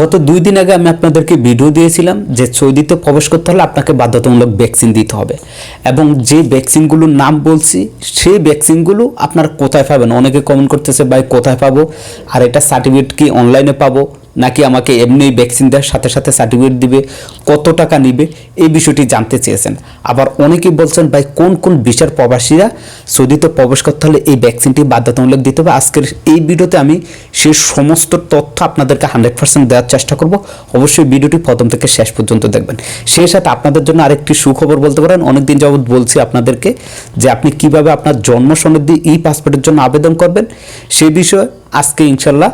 গত দুই দিন আগে আমি আপনাদেরকে ভিডিও দিয়েছিলাম যে সৌদিতে প্রবেশ করতে হলে আপনাকে বাধ্যতামূলক ভ্যাকসিন দিতে হবে। এবং যে ভ্যাকসিনগুলোর নাম বলছি, সেই ভ্যাকসিনগুলো আপনার কোথায় পাবেন? অনেকে কমেন্ট করতেছে, ভাই, কোথায় পাবো? আর এটা সার্টিফিকেট কি অনলাইনে পাবো? নাকি আমাকে এমনি ভ্যাকসিন দেওয়ার সাথে সাথে সার্টিফিকেট দিবে? কত টাকা নিবে? এই বিষয়টি জানতে চেয়েছেন। আবার অনেকেই বলছেন, ভাই, কোন কোন বিশার প্রবাসীরা সৌদিতে প্রবেশ করতে হলে এই ভ্যাকসিনটি বাধ্যতামূলক দিতে হবে? আজকের এই ভিডিওতে আমি সেই সমস্ত তথ্য আপনাদেরকে হান্ড্রেড পার্সেন্ট দেওয়ার চেষ্টা করব। অবশ্যই ভিডিওটি প্রথম থেকে শেষ পর্যন্ত দেখবেন। সেই সাথে আপনাদের জন্য আরেকটি সুখবর বলতে পারেন। অনেকদিন যাবৎ বলছি আপনাদেরকে যে আপনি কীভাবে আপনার জন্ম সনদি ই পাসপোর্টের জন্য আবেদন করবেন। সেই বিষয়ে আজকে ইনশাল্লাহ,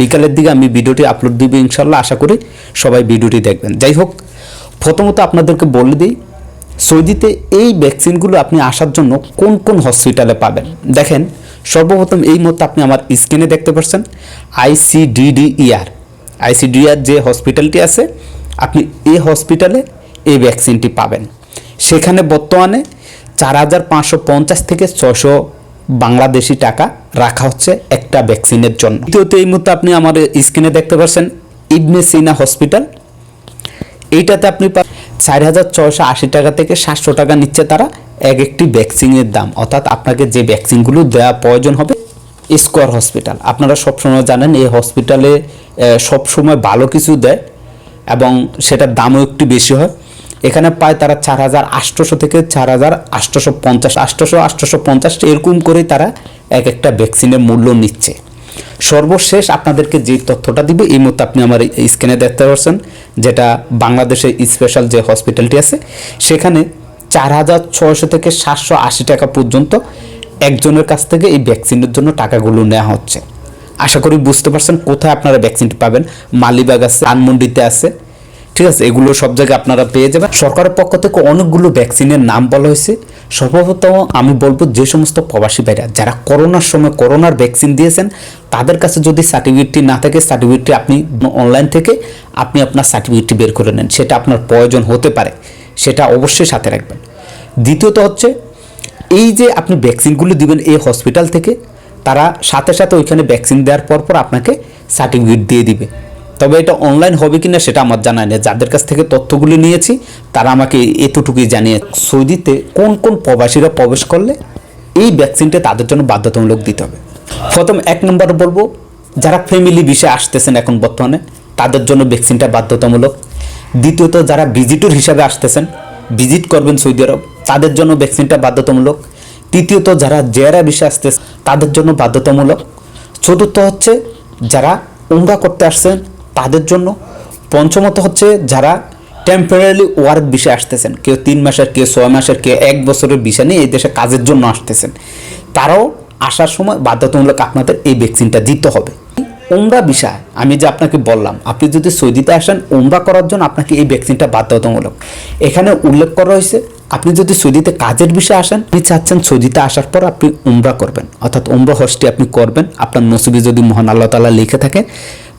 বিকালের দিকে আমি ভিডিওটি আপলোড দিব ইনশাল্লাহ, আশা করি সবাই ভিডিওটি দেখবেন। যাই হোক, প্রথমত আপনাদেরকে বলে দিই, সৌদিতে এই ভ্যাকসিনগুলো আপনি আসার জন্য কোন কোন হসপিটালে পাবেন? দেখেন, সর্বপ্রথম এই মুহূর্তে আপনি আমার স্ক্রিনে দেখতে পাচ্ছেন আইসিডিডিইআর আইসিডিআর যে হসপিটালটি আছে, আপনি এই হসপিটালে এই ভ্যাকসিনটি পাবেন। সেখানে বর্তমানে চার হাজার পাঁচশো পঞ্চাশ থেকে ছশো বাংলাদেশি টাকা রাখা হচ্ছে একটা ভ্যাকসিনের জন্য। দ্বিতীয়ত এই মুহূর্তে আপনি আমার স্ক্রিনে দেখতে পাচ্ছেন ইবনে সিনা হসপিটাল। এইটাতে আপনি চার হাজার ছয়শো আশি টাকা থেকে সাতশো টাকা নিচ্ছে তারা এক একটি ভ্যাকসিনের দাম। অর্থাৎ আপনাকে যে ভ্যাকসিনগুলো দেওয়া প্রয়োজন হবে, স্কোয়ার হসপিটাল। আপনারা সবসময় জানেন এই হসপিটালে সবসময় ভালো কিছু দেয় এবং সেটার দামও একটু বেশি হয়। এখানে পায় তারা চার হাজার আটশোশো থেকে চার হাজার আটশোশো পঞ্চাশ আটশোশো আটশোশো পঞ্চাশ এরকম করেই তারা এক একটা ভ্যাকসিনের মূল্য নিচ্ছে। সর্বশেষ আপনাদেরকে যে তথ্যটা দিবে, এই মুহূর্তে আপনি আমার স্ক্রিনে দেখতে পাচ্ছেন যেটা বাংলাদেশের স্পেশাল যে হসপিটালটি আছে, সেখানে চার হাজার ছয়শো থেকে সাতশো আশি টাকা পর্যন্ত একজনের কাছ থেকে এই ভ্যাকসিনের জন্য টাকাগুলো নেওয়া হচ্ছে। আশা করি বুঝতে পারছেন কোথায় আপনারা ভ্যাকসিনটি পাবেন। মালিবাগ আছে আনমন্ডিতে আছে ঠিক আছে, এগুলো সব জায়গায় আপনারা পেয়ে যাবেন। সরকারের পক্ষ থেকে অনেকগুলো ভ্যাকসিনের নাম বলা হয়েছে। সর্বপ্রথম আমি বলব যে সমস্ত প্রবাসী ভাইরা, যারা করোনার সময় করোনার ভ্যাকসিন দিয়েছেন, তাদের কাছে যদি সার্টিফিকেটটি না থাকে সার্টিফিকেটটি আপনি অনলাইন থেকে আপনি আপনার সার্টিফিকেটটি বের করে নেন। সেটা আপনার প্রয়োজন হতে পারে, সেটা অবশ্যই সাথে রাখবেন। দ্বিতীয়ত হচ্ছে, এই যে আপনি ভ্যাকসিনগুলো দিবেন এই হসপিটাল থেকে, তারা সাথে সাথে ওইখানে ভ্যাকসিন দেওয়ার পর পর আপনাকে সার্টিফিকেট দিয়ে দিবে। তবে এটা অনলাইন হবে কিনা সেটা আমার জানা নেই। যাদের কাছ থেকে তথ্যগুলি নিয়েছি, তারা আমাকে এতটুকুই জানিয়ে সৌদিতে কোন কোন প্রবাসীরা প্রবেশ করলে এই ভ্যাকসিনটা তাদের জন্য বাধ্যতামূলক দিতে হবে। প্রথম এক নম্বর বলব, যারা ফ্যামিলি বিষয়ে আসতেছেন এখন বর্তমানে, তাদের জন্য ভ্যাকসিনটা বাধ্যতামূলক। দ্বিতীয়ত, যারা ভিজিটর হিসাবে আসতেছেন ভিজিট করবেন সৌদি আরব, তাদের জন্য ভ্যাকসিনটা বাধ্যতামূলক। তৃতীয়ত, যারা জেরা বিষয়ে আসতেছে, তাদের জন্য বাধ্যতামূলক। চতুর্থ হচ্ছে, যারা উমরা করতে আসছেন তাদের জন্য। পঞ্চমত হচ্ছে যারা টেম্পোরারি ওয়ার্ক বিষয়ে আসতেছেন, কেউ তিন মাসের, কেউ ছয় মাসের, কেউ এক বছরের বিষয় নিয়ে এই দেশে কাজের জন্য আসতেছেন। তারাও আসার সময় বাধ্যতামূলক আপনাদের এই ভ্যাকসিনটা দিতে হবে। ওমরা বিষয় আমি যে আপনাকে বললাম, আপনি যদি সৌদিতে আসেন ওমরা করার জন্য আপনাকে এই ভ্যাকসিনটা বাধ্যতামূলক। এখানে উল্লেখ করা হয়েছে, আপনি যদি সৌদিতে কাজের বিষয়ে আসেন, আপনি চাচ্ছেন সৌদিতে আসার পর আপনি উমরা করবেন। অর্থাৎ উমরা হজটি আপনি করবেন। আপনার নসিবে যদি মহান আল্লাহ তালা লিখে থাকে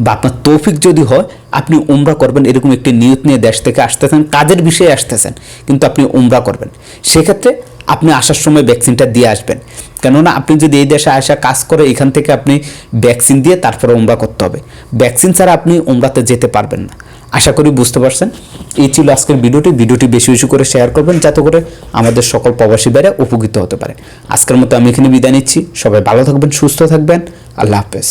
বা আপনার তৌফিক যদি হয়, আপনি উমরা করবেন এরকম একটি নিয়ত নিয়ে দেশ থেকে আসতেছেন, কাজের বিষয়ে আসতেছেন, কিন্তু আপনি উমরা করবেন। সেক্ষেত্রে আপনি আসার সময় ভ্যাকসিনটা দিয়ে আসবেন। কেননা আপনি যদি এই দেশে আসা কাজ করে, এখান থেকে আপনি ভ্যাকসিন দিয়ে তারপরে উমরা করতে হবে। ভ্যাকসিন ছাড়া আপনি উমরাতে যেতে পারবেন না। আশা করি বুঝতে পারছেন? এই ছিল আজকের ভিডিওটি। ভিডিওটি বেশি বেশি করে শেয়ার করবেন, যাতে করে আমাদের সকল প্রবাসী বাইরে উপকৃত হতে পারে। আজকের মতো আমি এখানে বিদায় নিচ্ছি। সবাই ভালো থাকবেন, সুস্থ থাকবেন। আল্লাহ হাফেজ।